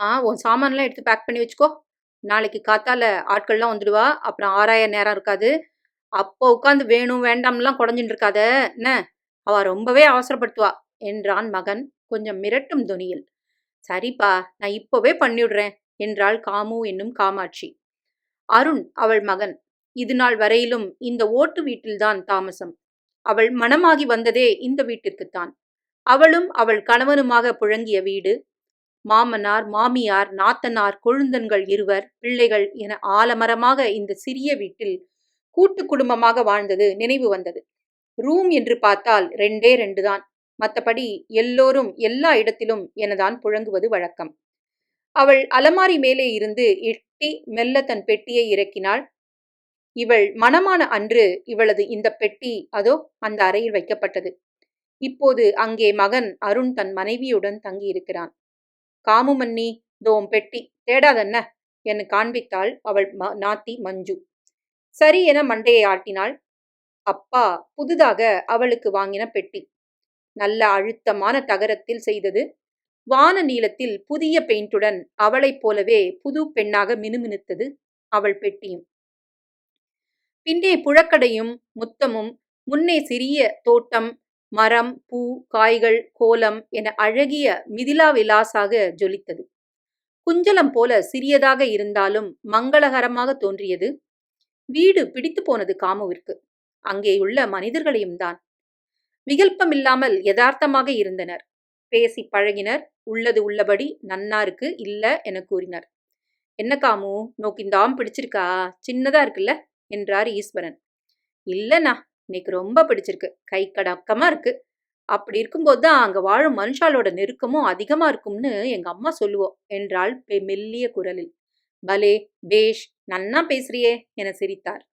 ஆ உன் சாமான்லாம் எடுத்து பேக் பண்ணி வச்சுக்கோ. நாளைக்கு காத்தால ஆட்கள்லாம் வந்துடுவா. அப்புறம் ஆறாய நேரம் இருக்காது. அப்போ உட்காந்து வேணும் வேண்டாம்லாம் குடஞ்சின்னு இருக்காத. என்ன? அவ ரொம்பவே அவசரப்படுத்துவா. என்றான் மகன் கொஞ்சம் மிரட்டும் துணியில். சரிப்பா நான் இப்போவே பண்ணிவிடுறேன் என்றாள் காமு என்னும் காமாட்சி. அருண் அவள் மகன் இது நாள் வரையிலும் இந்த ஓட்டு வீட்டில்தான் தாமசம். அவள் மனமாகி வந்ததே இந்த வீட்டிற்குத்தான். அவளும் அவள் கணவனுமாக புழங்கிய வீடு. மாமனார் மாமியார் நாத்தனார் கொழுந்தன்கள் இருவர் பிள்ளைகள் என ஆலமரமாக இந்த சிறிய வீட்டில் கூட்டு குடும்பமாக வாழ்ந்தது நினைவு வந்தது. ரூம் என்று பார்த்தால் ரெண்டே ரெண்டு தான் மற்றபடி எல்லோரும் எல்லா இடத்திலும் எனதான் புழங்குவது வழக்கம். அவள் அலமாரி மேலே இருந்து எட்டி மெல்ல தன் பெட்டியை இறக்கினாள். இவள் மனமான அன்று இவளது இந்த பெட்டி அதோ அந்த அறையில் வைக்கப்பட்டது. இப்போது அங்கே மகன் அருண் தன் மனைவியுடன் தங்கியிருக்கிறான். காமுமன்னி தோம் பெட்டி தேடாதென்ன என காண்பித்தாள் அவள் ம நாத்தி மஞ்சு. சரி என மண்டையை ஆட்டினாள். அப்பா புதிதாக அவளுக்கு வாங்கின பெட்டி. நல்ல அழுத்தமான தகரத்தில் செய்தது. வான நீளத்தில் புதிய பெயிண்டுடன் அவளைப் போலவே புது பெண்ணாக மினுமினுத்தது அவள் பெட்டியும். பின்னே புழக்கடையும் முத்தமும் முன்னே சிறிய தோட்டம் மரம் பூ காய்கள் கோலம் என அழகிய மிதிலா விலாசாக ஜொலித்தது. குஞ்சலம் போல சிறியதாக இருந்தாலும் மங்களகரமாக தோன்றியது. வீடு பிடித்து போனது காமுவிற்கு. அங்கேயுள்ள மனிதர்களையும் தான். விகல்பமில்லாமல் யதார்த்தமாக இருந்தனர். பேசி பழகினர். உள்ளது உள்ளபடி நன்னாருக்கு இல்ல என கூறினர். என்ன காமு? நோக்கிந்தாம் பிடிச்சிருக்கா? சின்னதா இருக்குல்ல? என்றார் ஈஸ்வரன். இல்லனா இன்னைக்கு ரொம்ப பிடிச்சிருக்கு. கை கடக்கமா இருக்கு. அப்படி இருக்கும்போது தான் அங்க வாழும் மனுஷாலோட நெருக்கமும் அதிகமா இருக்கும்னு எங்க அம்மா சொல்லுவோம் என்றாள் பெ- மெல்லிய குரலில். பலே பேஷ் நன்னா பேசுறியே என சிரித்தார்.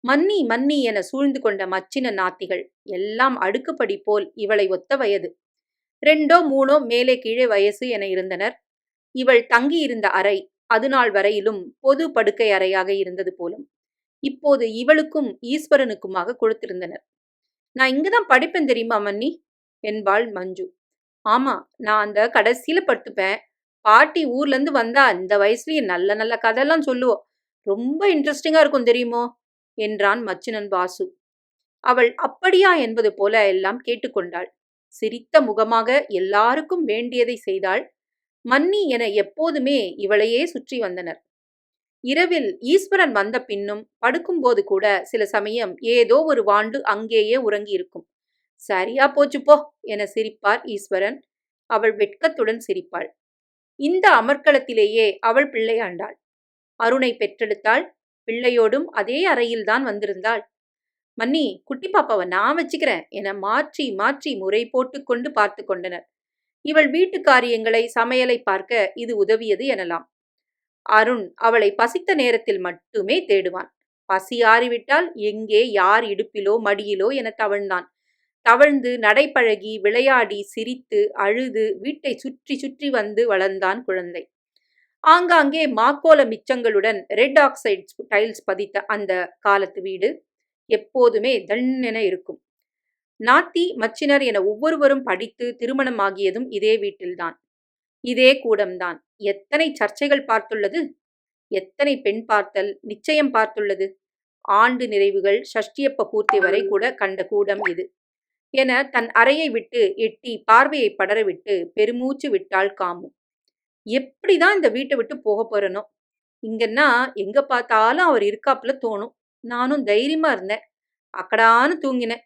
மன்னி மன்னி என சூழ்ந்து கொண்ட மச்சின நாத்திகள் எல்லாம் அடுக்குப்படி போல் இவளை ஒத்த வயது. ரெண்டோ மூணோ மேலே கீழே வயசு என இருந்தனர். இவள் தங்கியிருந்த அறை அதுநாள் வரையிலும் பொது படுக்கை அறையாக இருந்தது போலும். இப்போது இவளுக்கும் ஈஸ்வரனுக்குமாக கொடுத்திருந்தனர். நான் இங்கதான் படிப்பேன் தெரியுமா மன்னி? என்பாள் மஞ்சு. ஆமா நான் அந்த கடைசியில படுத்துப்பேன். பாட்டி ஊர்ல இருந்து வந்தா இந்த வயசுலயே நல்ல நல்ல கதையெல்லாம் சொல்லுவோம் ரொம்ப இன்ட்ரெஸ்டிங்கா இருக்கும் தெரியுமோ? என்றான் மச்சினன் வாசு. அவள் அப்படியா? என்பது போல எல்லாம் கேட்டுக்கொண்டாள் சிரித்த முகமாக எல்லாருக்கும் வேண்டியதை செய்தாள். மன்னி என எப்போதுமே இவளையே சுற்றி வந்தனர். இரவில் ஈஸ்வரன் வந்த பின்னும் படுக்கும்போது கூட சில சமயம் ஏதோ ஒரு வாண்டு அங்கேயே உறங்கியிருக்கும். சரியா போச்சு போ என சிரிப்பார் ஈஸ்வரன். அவள் வெட்கத்துடன் சிரிப்பாள். இந்த அமர்க்களத்திலேயே அவள் பிள்ளையாண்டாள். அருணை பெற்றெடுத்தாள். பிள்ளையோடும் அதே அறையில்தான் வந்திருந்தாள். மன்னி குட்டி பாப்பாவை நான் வச்சுக்கிறேன் என மாற்றி மாற்றி முறை போட்டுக்கொண்டு பார்த்து கொண்டனர். இவள் வீட்டு காரியங்களை சமையலை பார்க்க இது உதவியது எனலாம். அருண் அவளை பசித்த நேரத்தில் மட்டுமே தேடுவான். பசி ஆறிவிட்டால் எங்கே யார் இடுப்பிலோ மடியிலோ என தவழ்ந்தான். தவழ்ந்து நடைப்பழகி விளையாடி சிரித்து அழுது வீட்டை சுற்றி சுற்றி வந்து வளர்ந்தான் குழந்தை. ஆங்காங்கே மாக்கோல மிச்சங்களுடன் ரெட் ஆக்சைட் டைல்ஸ் பதித்த அந்த காலத்து வீடு எப்போதுமே தண்ணென இருக்கும். நாத்தி மச்சினர் என ஒவ்வொருவரும் படித்து திருமணமாகியதும் இதே வீட்டில்தான். இதே கூடம்தான். எத்தனை சர்ச்சைகள் பார்த்துள்ளது? எத்தனை பெண் பார்த்தல் நிச்சயம் பார்த்துள்ளது? ஆண்டு நிறைவுகள் ஷஷ்டியப்ப பூர்த்தி வரை கூட கண்ட கூடம் இது. என தன் அறையை விட்டு எட்டி பார்வையை படரவிட்டு பெருமூச்சு விட்டாள் காமு. எப்படிதான் இந்த வீட்டை விட்டு போக போறனோ? இங்கன்னா எங்க பார்த்தாலும் அவர் இருக்காப்புல தோணும். நானும் தைரியமா இருந்தேன். அக்கடான்னு தூங்கினேன்.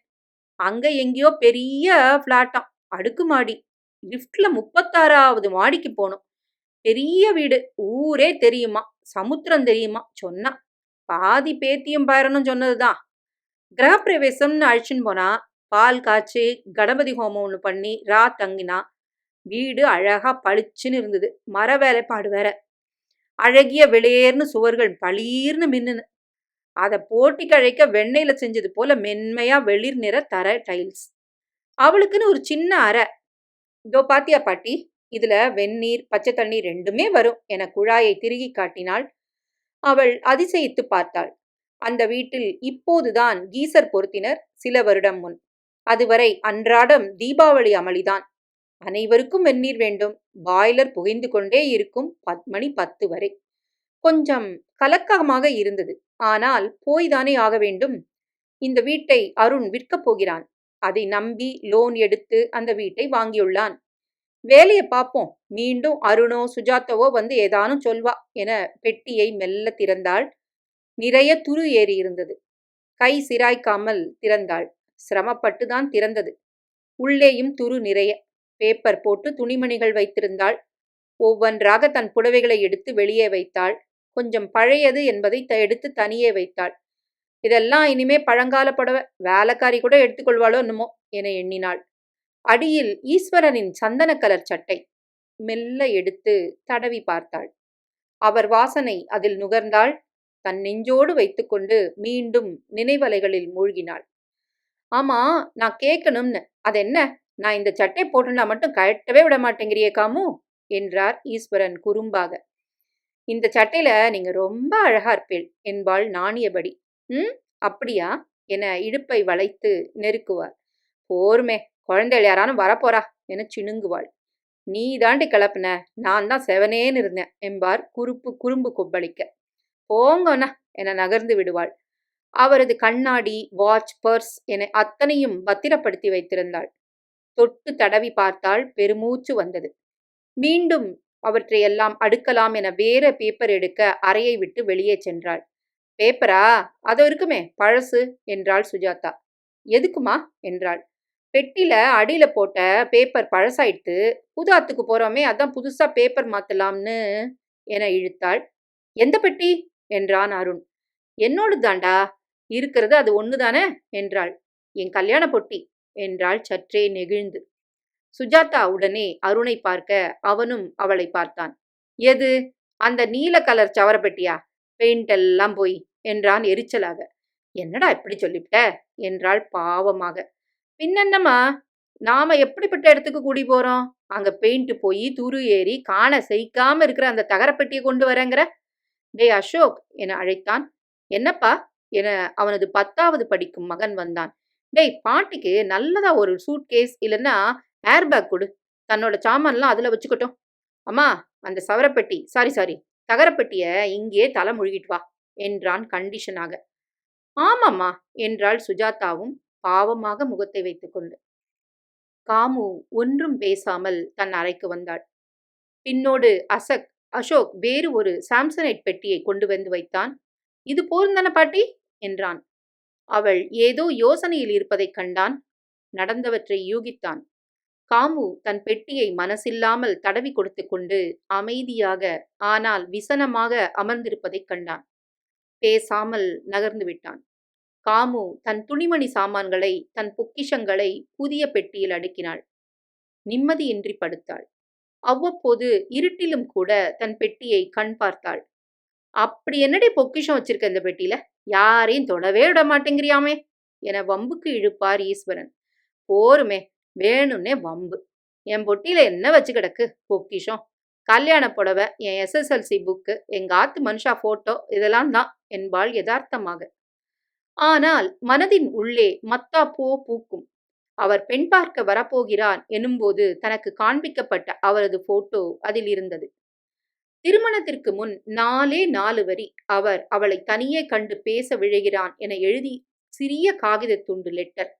அங்க எங்கேயோ பெரிய ஃப்ளாட்டாம் அடுக்குமாடி லிஃப்ட்ல முப்பத்தாறாவது மாடிக்கு போனோம். பெரிய வீடு. ஊரே தெரியுமா? சமுத்திரம் தெரியுமா? சொன்னா. பாதி பேத்தியும் பேரனும் சொன்னதுதான். கிரகப்பிரவேசம்னு அழிச்சுன்னு போனா பால் காய்ச்சி கணபதி ஹோமம் ஒன்று பண்ணி ரா தங்கினா வீடு அழகா பளிச்சுன்னு இருந்தது. மர வேலைப்பாடு வேற. அழகிய வெளியேர்னு சுவர்கள் பளீர்னு மின்னுன்னு. அதை போட்டி கழைக்க வெண்ணெயில செஞ்சது போல மென்மையா வெளிர் நிற தர டைல்ஸ். அவளுக்குன்னு ஒரு சின்ன அறை. இதோ பாத்தியா பாட்டி இதுல வெந்நீர் பச்சை தண்ணீர் ரெண்டுமே வரும். என குழாயை திருகி காட்டினாள். அவள் அதிசயித்து பார்த்தாள். அந்த வீட்டில் இப்போதுதான் கீசர் பொருத்தினர் சில வருடம் முன். அதுவரை அன்றாடம் தீபாவளி அமளிதான். அனைவருக்கும் வெந்நீர் வேண்டும். பாய்லர் புகைந்து கொண்டே இருக்கும் பத் மணி பத்து வரை. கொஞ்சம் கலக்கமாக இருந்தது. ஆனால் போய்தானே ஆக வேண்டும்? இந்த வீட்டை அருண் விற்கப் போகிறான். அதை நம்பி லோன் எடுத்து அந்த வீட்டை வாங்கியுள்ளான். வேலையை பார்ப்போம். மீண்டும் அருணோ சுஜாதாவோ வந்து ஏதானும் சொல்வா என பெட்டியை மெல்ல திறந்தாள். நிறைய துரு ஏறி இருந்தது. கை சிராய்க்காமல் திறந்தாள். சிரமப்பட்டு தான் திறந்தது. உள்ளேயும் துரு நிறைய. பேப்பர் போட்டு துணிமணிகள் வைத்திருந்தாள். ஒவ்வொன்றாக தன் புடவைகளை எடுத்து வெளியே வைத்தாள். கொஞ்சம் பழையது என்பதை த எடுத்து தனியே வைத்தாள். இதெல்லாம் இனிமே பழங்கால புடவை. வேலைக்காரி கூட எடுத்துக்கொள்வாளோ என்னமோ என எண்ணினாள். அடியில் ஈஸ்வரனின் சந்தன கலர் சட்டை. மெல்ல எடுத்து தடவி பார்த்தாள். அவர் வாசனை அதில் நுகர்ந்தாள். தன் நெஞ்சோடு வைத்துக்கொண்டு மீண்டும் நினைவலைகளில் மூழ்கினாள். ஆமா நான் கேட்கணும்னு. அது என்ன நான் இந்த சட்டை போட்டுனா மட்டும் கழட்டவே விட மாட்டேங்கிறியே காமு என்றார் ஈஸ்வரன் குறும்பாக. இந்த சட்டையில நீங்க ரொம்ப அழகா இருப்பீள் என்பாள் நாணியபடி. ம் அப்படியா? என இடுப்பை வளைத்து நெருக்குவார் போருமே குழந்தைகள் யாரானும் வரப்போறா? என சினுங்குவாள். நீ தாண்டி கிளப்புன. நான் தான் செவனேன்னு இருந்தேன் என்பார் குறுப்பு குறும்பு கொப்பளிக்க. போங்கண்ணா என நகர்ந்து விடுவாள். அவரது கண்ணாடி வாட்ச் பர்ஸ் என அத்தனையும் பத்திரப்படுத்தி வைத்திருந்தாள். தொட்டு தடவி பார்த்தால் பெருமூச்சு வந்தது. மீண்டும் அவற்றையெல்லாம் அடுக்கலாம் என வேற பேப்பர் எடுக்க அறையை விட்டு வெளியே சென்றாள். பேப்பரா அதோ இருக்குமே பழசு என்றாள் சுஜாதா. எதுக்குமா? என்றாள். பெட்டியில் அடியில போட்ட பேப்பர் பழசாயிடுத்து புதாத்துக்கு போறோமே அதான் புதுசா பேப்பர் மாத்தலாம்னு என இழுத்தாள். எந்த பெட்டி? என்றான் அருண். என்னோடு தாண்டா இருக்கிறது அது ஒண்ணுதானே? என்றாள். என் கல்யாண பொட்டி என்றாள் சற்றே நெகிழ்ந்து. சுஜாதா உடனே அருணை பார்க்க அவனும் அவளை பார்த்தான். எது? அந்த நீல கலர் சவரப்பெட்டியா? பெயிண்ட் எல்லாம் போய். என்றான் எரிச்சலாக. என்னடா இப்படி சொல்லிவிட்ட? என்றாள் பாவமாக. பின்னென்னம்மா நாம எப்படிப்பட்ட இடத்துக்கு கூடி போறோம்? அங்க பெயிண்ட் போய் துரு ஏறி காண செய்க்காம இருக்கிற அந்த தகரப்பெட்டியை கொண்டு வரேங்கிற? டே அசோக் என அழைத்தான். என்னப்பா? என அவனது பத்தாவது படிக்கும் மகன் வந்தான். டேய் பாட்டிக்கு நல்லதா ஒரு சூட் கேஸ் இல்லைன்னா ஏர்பேக் கொடு. தன்னோட சாமான்லாம் அதுல வச்சுக்கட்டும். அம்மா அந்த சவரப்பெட்டி சாரி சாரி தகரப்பெட்டிய இங்கேயே தலை முழுகிட்டு வா. என்றான் கண்டிஷனாக. ஆமாம்மா என்றாள் சுஜாதாவும் பாவமாக முகத்தை வைத்துக்கொண்டு காமு ஒன்றும் பேசாமல் தன் அறைக்கு வந்தாள். பின்னோடு அசக் அசோக் வேறு ஒரு சாம்சனைட் பெட்டியை கொண்டு வந்து வைத்தான். இது போர்ந்தன பாட்டி என்றான். அவள் ஏதோ யோசனையில் இருப்பதைக் கண்டான். நடந்தவற்றை யூகித்தான். காமு தன் பெட்டியை மனசில்லாமல் தடவி கொடுத்து கொண்டு அமைதியாக ஆனால் விசனமாக அமர்ந்திருப்பதைக் கண்டான். பேசாமல் நகர்ந்து விட்டான். காமு தன் துணிமணி சாமான்களை தன் பொக்கிஷங்களை புதிய பெட்டியில் அடுக்கினாள். நிம்மதியின்றி படுத்தாள். அவ்வப்போது இருட்டிலும் கூட தன் பெட்டியை கண் பார்த்தாள். அப்படி என்னடி பொக்கிஷம் வச்சிருக்க இந்த பெட்டியில? யாரையும் தொடவே விட மாட்டேங்கிறியாமே! என வம்புக்கு இழுப்பார் ஈஸ்வரன். போருமே வேணும்னே வம்பு. என் பொட்டியில என்ன வச்சு கிடக்கு? பொக்கிஷம். கல்யாண புடவை என் எஸ்எஸ்எல்சி புக்கு எங்க ஆத்து மனுஷா போட்டோ இதெல்லாம் தான் என்பாள் யதார்த்தமாக. ஆனால் மனதின் உள்ளே மத்தா பூ பூக்கும். அவர் பெண் பார்க்க வரப்போகிறான் எனும்போது தனக்கு காண்பிக்கப்பட்ட அவரது போட்டோ அதில் இருந்தது. திருமணத்திற்கு முன் நாலே நாலு வரி அவர் அவளை தனியே கண்டு பேச விழுகிறான் என எழுதி சிறிய காகித துண்டு லெட்டர்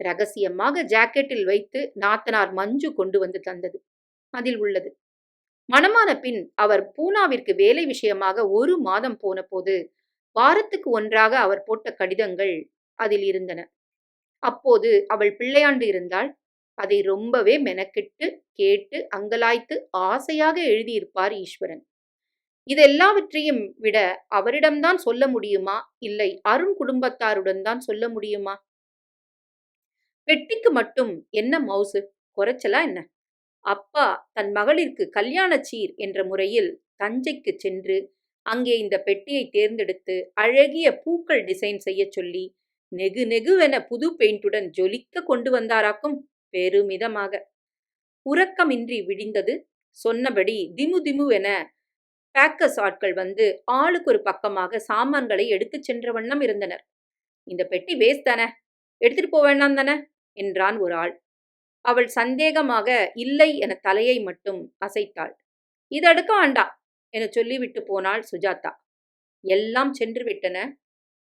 ரகசியமாக ஜாக்கெட்டில் வைத்து நாத்தனார் மஞ்சு கொண்டு வந்து தந்தது. அதில் உள்ளது மணமான பின் அவர் பூனாவிற்கு வேலை விஷயமாக ஒரு மாதம் போன போது வாரத்துக்கு ஒன்றாக அவர் போட்ட கடிதங்கள் அதில் இருந்தன. அப்போது அவள் பிள்ளையாண்டு இருந்தால் அதை ரொம்பவே மெனக்கெட்டு கேட்டு அங்கலாய்த்து ஆசையாக எழுதியிருப்பார் ஈஸ்வரன். இதெல்லாவற்றையும் விட அவரிடம்தான் சொல்ல முடியுமா? இல்லை அருண் குடும்பத்தாருடன் தான் சொல்ல முடியுமா? பெட்டிக்கு மட்டும் என்ன மவுசு? குறைச்சலா என்ன? அப்பா தன் மகளிற்கு கல்யாண சீர் என்ற முறையில் தஞ்சைக்கு சென்று அங்கே இந்த பெட்டியை தேர்ந்தெடுத்து அழகிய பூக்கள் டிசைன் செய்ய சொல்லி நெகு நெகுவென புது பெயிண்டுடன் ஜொலிக்க கொண்டு வந்தாராக்கும் பெருமிதமாக. உறக்கமின்றி விடிந்தது. சொன்னபடி திமு திமுவென பேக்கஸ் ஆட்கள் வந்து ஆளுக்கு ஒரு பக்கமாக சாமான்களை எடுத்துச் சென்ற வண்ணம் இருந்தனர். இந்த பெட்டி வேஸ்ட் தானே? எடுத்துட்டு போவேண்டாம் தானே? என்றான் ஒரு ஆள். அவள் சந்தேகமாக இல்லை என தலையை மட்டும் அசைத்தாள். இதடுக்க ஆண்டா என சொல்லிவிட்டு போனாள் சுஜாதா. எல்லாம் சென்று விட்டன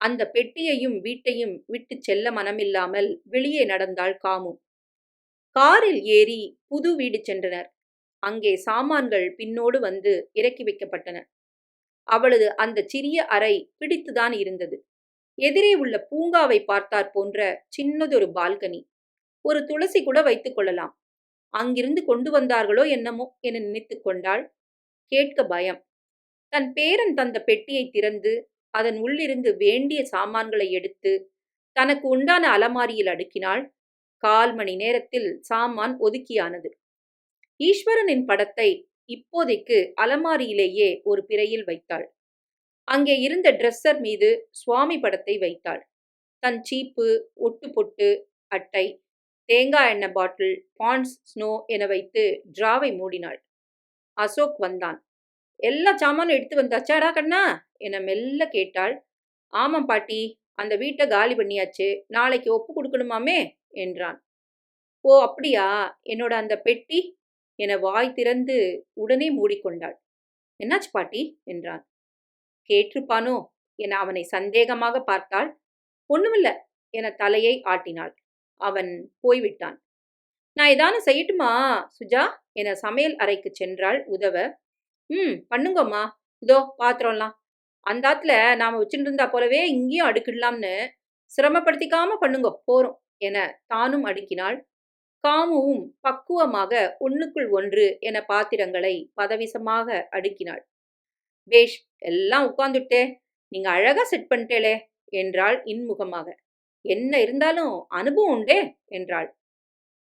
அந்த பெட்டியையும் வீட்டையும் விட்டு செல்ல மனமில்லாமல் வெளியே நடந்தாள் காமு. காரில் ஏறி புது வீடு சென்றனர். அங்கே சாமான்கள் பின்னோடு வந்து இறக்கி வைக்கப்பட்டன. அவளது அந்த சிறிய அறை பிடித்துதான் இருந்தது. எதிரே உள்ள பூங்காவை பார்த்தாற் போன்ற சின்னதொரு பால்கனி. ஒரு துளசி கூட வைத்துக் கொள்ளலாம். அங்கிருந்து கொண்டு வந்தார்களோ என்னமோ என நினைத்து கொண்டாள். கேட்க பயம். தன் பேரன் தந்த பெட்டியை திறந்து அதன் உள்ளிருந்து வேண்டிய சாமான்களை எடுத்து தனக்கு உண்டான அலமாரியில் அடுக்கினாள். கால் மணி நேரத்தில் சாமான் ஒதுக்கியானது. ஈஸ்வரனின் படத்தை இப்போதைக்கு அலமாரியிலேயே ஒரு பிறையில் வைத்தாள். அங்கே இருந்த ட்ரெஸ்ஸர் மீது சுவாமி படத்தை வைத்தாள். தன் சீப்பு ஒட்டு பொட்டு அட்டை தேங்காய் எண்ணெய் பாட்டில் பாண்ட்ஸ் ஸ்னோ என வைத்து டிராவை மூடினாள். அசோக் வந்தான். எல்லா சாமானும் எடுத்து வந்தாச்சாடா கண்ணா? என மெல்ல கேட்டாள். ஆமாம் பாட்டி அந்த வீட்டை காலி பண்ணியாச்சு. நாளைக்கு ஒப்பு கொடுக்கணுமாமே? என்றான். ஓ அப்படியா? என்னோட அந்த பெட்டி? என வாய் திறந்து உடனே மூடிக்கொண்டாள். என்னாச்சு பாட்டி? என்றான். கேட்டிருப்பானோ? என அவனை சந்தேகமாக பார்த்தாள். ஒண்ணுமில்ல என தலையை ஆட்டினாள். அவன் போய்விட்டான். நான் ஏதானும் செய்யட்டுமா சுஜா? என சமையல் அறைக்கு சென்றாள் உதவ. ம் பண்ணுங்கம்மா. இதோ பாத்திரம்லாம். அந்த ஆத்துல நாம வச்சுட்டு இருந்தா போலவே இங்கேயும் அடுக்கிடலாம்னு சிரமப்படுத்திக்காம பண்ணுங்க போறோம் என தானும் அடுக்கினாள். காமுவும் பக்குவமாக ஒன்னுக்குள் ஒன்று என பாத்திரங்களை பதவிசமாக அடுக்கினாள். பேஷ் எல்லாம் உட்காந்துட்டே நீங்க அழகா செட் பண்ணிட்டேளே என்றாள் இன்முகமாக. என்ன இருந்தாலும் அனுபவம் உண்டே என்றாள்.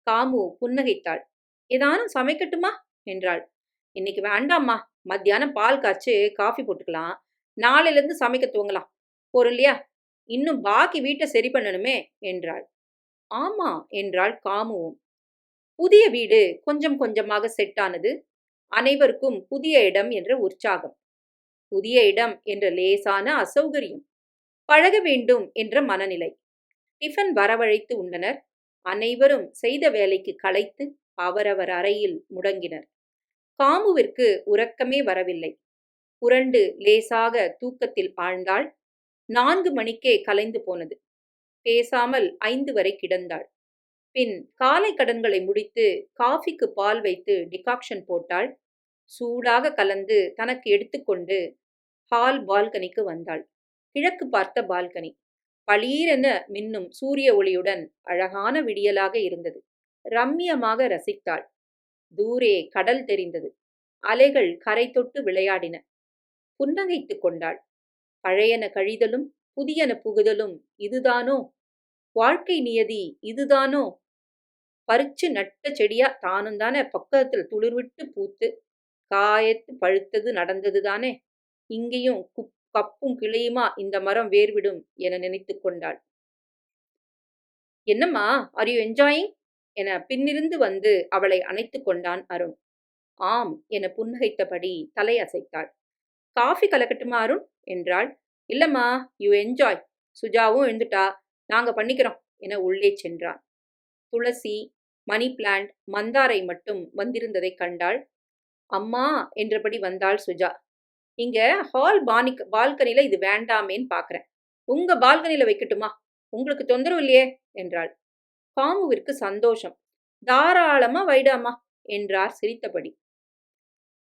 காமு புன்னகைத்தாள். ஏதானும் சமைக்கட்டுமா? என்றாள். இன்னைக்கு வேண்டாம்மா. மத்தியானம் பால் காய்ச்சி காஃபி போட்டுக்கலாம். நாளையிலேருந்து சமைக்க துவங்கலாம் போறோம் இல்லையா? இன்னும் பாக்கி வீட்டை சரி பண்ணணுமே என்றாள். ஆமா என்றாள் காமுவும். புதிய வீடு கொஞ்சம் கொஞ்சமாக செட் ஆனது அனைவருக்கும் புதிய இடம் என்ற உற்சாகம். புதிய இடம் என்ற லேசான அசௌகரியம். பழக வேண்டும் என்ற மனநிலை. டிஃபன் வரவழைத்து உண்டனர். அனைவரும் செய்த வேலைக்கு களைத்து அவரவர் அறையில் முடங்கினர். காமுவிற்கு உறக்கமே வரவில்லை. புரண்டு லேசாக தூக்கத்தில் ஆழ்ந்தாள். நான்கு மணிக்கே கலைந்து போனது. பேசாமல் ஐந்து வரை கிடந்தாள். பின் காலை கடன்களை முடித்து காஃபிக்கு பால் வைத்து டிகாக்ஷன் போட்டாள். சூடாக கலந்து தனக்கு எடுத்துக்கொண்டு ஹால் பால்கனிக்கு வந்தாள். கிழக்கு பார்த்த பால்கனி. பளீரென மின்னும் சூரிய ஒளியுடன் அழகான விடியலாக இருந்தது. ரம்மியமாக ரசித்தாள். தூரே கடல் தெரிந்தது. அலைகள் கரை தொட்டு விளையாடின. புன்னகைத்துக் கொண்டாள். பழையன கழிதலும் புதியன புகுதலும் இதுதானோ? வாழ்க்கை நியதி இதுதானோ? பறிச்சு நட்ட செடியா தானும் தானே பக்கத்தில் துளிர்விட்டு பூத்து காயத்து பழுத்தது நடந்தது தானே இங்கேயும் குப் கப்பும் கிளையுமா இந்த மரம் வேர்விடும் என நினைத்து கொண்டாள். என்னம்மா ஆர் யூ என்ஜாயிங் என பின்னிருந்து வந்து அவளை அணைத்து கொண்டான் அருண். ஆம் என புன்னகைத்தபடி தலை அசைத்தாள் காஃபி கலக்கட்டுமா அருண்? என்றாள். இல்லம்மா யூ என்ஜாய் சுஜாவும் எழுந்துட்டா நாங்க பண்ணிக்கிறோம் என உள்ளே சென்றான். துளசி மணி பிளான்ட் மந்தாரை மட்டும் வந்திருந்ததை கண்டாள். அம்மா என்றபடி வந்தாள் சுஜா. இங்க ஹால் பானிக் பால்கனில இது வேண்டாமேன்னு பாக்குறேன். உங்க பால்கனில வைக்கட்டுமா? உங்களுக்கு தொந்தரவு இல்லையே? என்றாள். பாமுவிற்கு சந்தோஷம். தாராளமா வைடாமா? என்றார் சிரித்தபடி.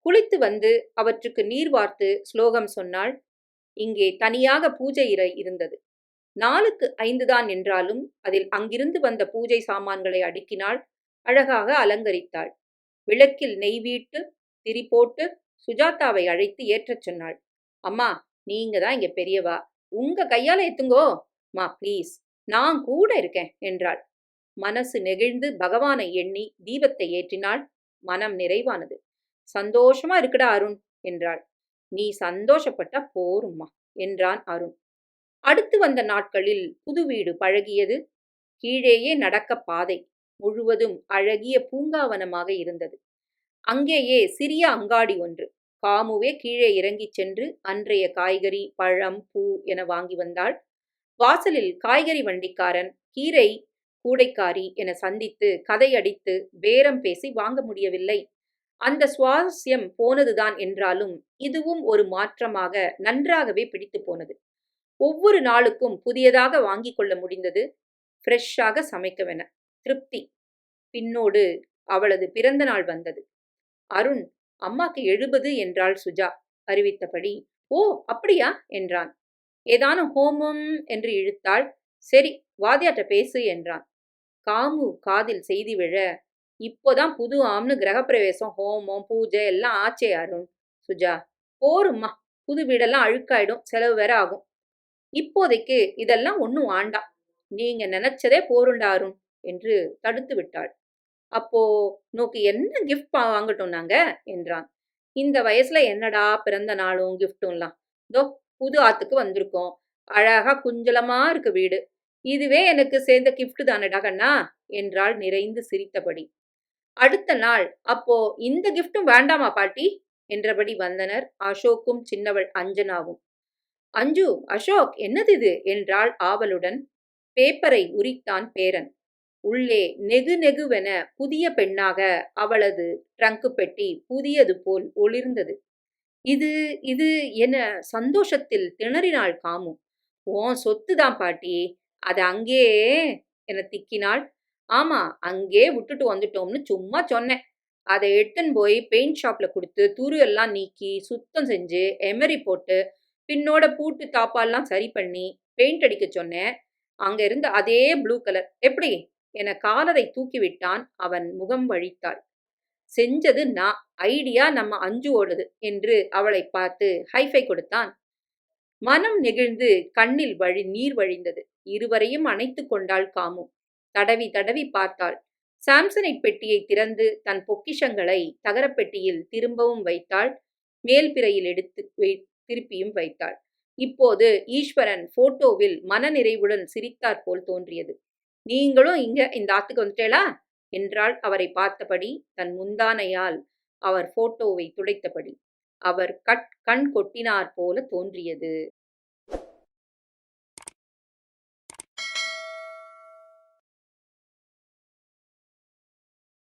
குளித்து வந்து அவற்றுக்கு நீர் வார்த்து ஸ்லோகம் சொன்னாள். இங்கே தனியாக பூஜை இறை இருந்தது. நாலுக்கு ஐந்துதான் என்றாலும் அதில் அங்கிருந்து வந்த பூஜை சாமான்களை அடுக்கினாள். அழகாக அலங்கரித்தாள். விளக்கில் நெய் வீட்டு திரி போட்டு சுஜாதாவை அழைத்து ஏற்றச் சொன்னாள். அம்மா நீங்க தான் இங்க பெரியவா. உங்க கையால எத்துங்கோ மா ப்ளீஸ். நான் கூட இருக்கேன் என்றாள். மனசு நெகிழ்ந்து பகவானை எண்ணி தீபத்தை ஏற்றினாள். மனம் நிறைவானது. சந்தோஷமா இருக்குடா அருண் என்றாள். நீ சந்தோஷப்பட்டா போரும்மா என்றான் அருண். அடுத்து வந்த நாட்களில் புது வீடு பழகியது. கீழேயே நடக்க பாதை முழுவதும் அழகிய பூங்காவனமாக இருந்தது. அங்கேயே சிறிய அங்காடி ஒன்று. காமுவே கீழே இறங்கிச் சென்று அன்றைய காய்கறி பழம் பூ என வாங்கி வந்தாள். வாசலில் காய்கறி வண்டிக்காரன் கீரை கூடைக்காரி என சந்தித்து கதையடித்து பேரம் பேசி வாங்க முடியவில்லை. அந்த சுவாரஸ்யம் போனதுதான் என்றாலும் இதுவும் ஒரு மாற்றமாக நன்றாகவே பிடித்து போனது. ஒவ்வொரு நாளுக்கும் புதியதாக வாங்கிக் கொள்ள முடிந்தது. ஃப்ரெஷ்ஷாக சமைக்கவென திருப்தி. பின்னோடு அவளது பிறந்த நாள் வந்தது. அருண் அம்மாக்கு எழுபது என்றாள் சுஜா. அறிவித்தபடி ஓ அப்படியா? என்றான். ஏதானும் ஹோமம்? என்று இழுத்தாள். சரி வாத்தியாட்ட பேசு என்றான். காமு காதில் செய்தி விழ. இப்போதான் புது ஆம்னு கிரகப்பிரவேசம் ஹோமம் பூஜை எல்லாம் ஆச்சே அருண் சுஜா. போரும்மா. புது வீடெல்லாம் அழுக்காயிடும். செலவு வேற ஆகும். இப்போதைக்கு இதெல்லாம் ஒன்றும் ஆண்டாம் நீங்க நினைச்சதே போருண்டா அருண் என்று தடுத்து விட்டாள். அப்போ நோக்கு என்ன கிஃப்ட் வாங்கட்டும் நாங்க? என்றான். இந்த வயசுல என்னடா பிறந்த நாளும் கிஃப்ட்டும்லாம் இதோ புது ஆத்துக்கு வந்திருக்கோம். அழகா குஞ்சலமா இருக்கு வீடு. இதுவே எனக்கு சேர்ந்த கிஃப்ட் தானடா கண்ணா? என்றாள் நிறைந்து சிரித்தபடி. அடுத்த நாள் அப்போ இந்த கிஃப்டும் வேண்டாமா பாட்டி? என்றபடி வந்தனர் அசோக்கும் சின்னவள் அஞ்சனாவும். அஞ்சு அசோக் என்னது இது? என்றாள் ஆவலுடன். பேப்பரை உரித்தான் பேரன். உள்ளே நெகு நெகுவென புதிய பெண்ணாக அவளது ட்ரங்கு பெட்டி புதியது போல் ஒளிர்ந்தது. இது இது என சந்தோஷத்தில் திணறினாள் காமு. ஓ சொத்துதான் பாட்டி. அது அங்கே என திக்கினாள். ஆமா அங்கே விட்டுட்டு வந்துட்டோம்னு சும்மா சொன்னேன். அதை எடுத்துன்னு போய் பெயிண்ட் ஷாப்ல கொடுத்து துரு எல்லாம் நீக்கி சுத்தம் செஞ்சு எமரி போட்டு பின்னோட பூட்டு தாப்பாலாம் சரி பண்ணி பெயிண்ட் அடிக்க சொன்னேன். அங்க இருந்த அதே ப்ளூ கலர் எப்படி? என காலரை தூக்கிவிட்டான் அவன் முகம் வழித்தாள். செஞ்சது நான் ஐடியா நம்ம அஞ்சு ஓடுது என்று அவளை பார்த்து ஹைஃபை கொடுத்தான். மனம் நெகிழ்ந்து கண்ணில் வழி நீர் வழிந்தது. இருவரையும் அணைத்து கொண்டாள் காமு. தடவி தடவி பார்த்தாள். சாம்சனைட் பெட்டியை திறந்து தன் பொக்கிஷங்களை தகரப்பெட்டியில் திரும்பவும் வைத்தாள். மேல் பிறையில் எடுத்து திருப்பியும் வைத்தாள். இப்போது ஈஸ்வரன் போட்டோவில் மனநிறைவுடன் சிரித்தாற் போல் தோன்றியது. நீங்களும் இங்க இந்த ஆத்துக்கு வந்துட்டேளா? என்றாள் அவரை பார்த்தபடி தன் முந்தானையால் அவர் போட்டோவை துடைத்தபடி. அவர் கட் கண் கொட்டினார் போல தோன்றியது.